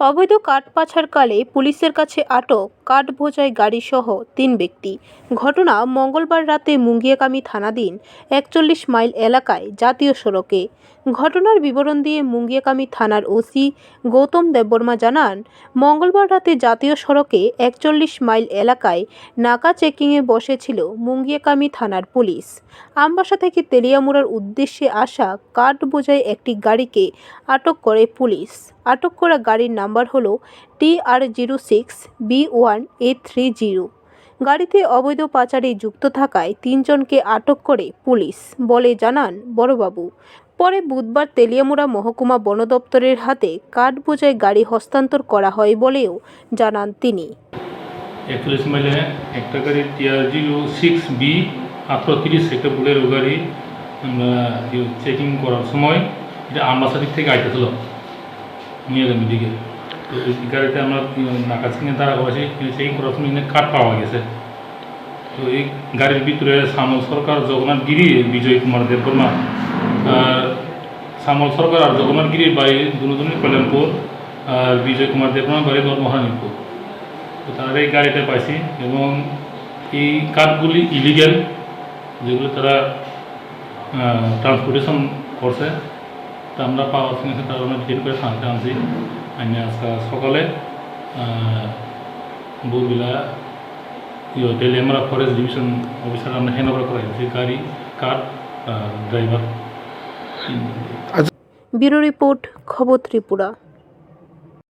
অবৈধ কাঠ পাচারকালে পুলিশের কাছে আটক। কাঠ বোঝাই গাড়িসহ তিন ব্যক্তি। ঘটনা মঙ্গলবার রাতে মুঙ্গিয়াকামী থানাধীন একচল্লিশ মাইল এলাকায় জাতীয় সড়কে। ঘটনার বিবরণ দিয়ে মুঙ্গিয়াকামী থানার ওসি গৌতম দেববর্মা জানান, মঙ্গলবার রাতে জাতীয় সড়কে একচল্লিশ মাইল এলাকায় নাকা চেকিংয়ে বসেছিল মুঙ্গিয়াকামী থানার পুলিশ। আমবাসা থেকে তেলিয়ামুড়ার উদ্দেশ্যে আসা কাঠ বোঝাই একটি গাড়িকে আটক করে পুলিশ। আটক করা গাড়ির নাম্বার হলো T R zero six B one eight three zero গাড়িতে অবৈধ পাচারে যুক্ত থাকায় তিনজনকে আটক করে পুলিশ, বলে জানান বড়বাবু। পরে বুধবার তেলিয়ামুড়া মহকুমা বন দপ্তরের হাতে কাঠ বোঝাই গাড়ি হস্তান্তর করা হয় বলেও জানান তিনি। একচল্লিশ মাইলে একটা গাড়ি টিআর জিরো সিক্স বি আটশো তিরিশ একটা বুলেরো গাড়ি আমরা চেকিং করার সময়, এটা আমবাসা দিক থেকে আইতেছিল। মিয়াগামী দিকে তো এই গাড়িতে আমরা নাকা সিংহে করার সময় এখানে কাঠ পাওয়া গেছে। তো এই গাড়ির ভিতরে শ্যামল সরকার, জগন্নাথ গিরি, বিজয় কুমার দেববর্মা শ্যামল সরকার আর জগন্নাথ গিরির বাড়ি দুজনই কল্যাণপুর, আর বিজয় কুমার দেববর্মা বাড়ি মহারানীপুর তো তারা এই গাড়িটা পাইছি এবং এই কাঠগুলি ইলিগেল যেগুলো তারা ট্রান্সপোর্টেশন করছে। তা আমরা পাওয়ার সঙ্গে তার জন্য আমরা ডিটেন করে শান্তি আনছি। আইনে আজকে সকালে বুধবিলা ইয়ে আমরা ফরেস্ট ডিভিশন অফিসার আমরা হ্যান্ড ওভার করে হয়েছে গাড়ি কার ড্রাইভার ব্যুরো রিপোর্ট খবর ত্রিপুরা।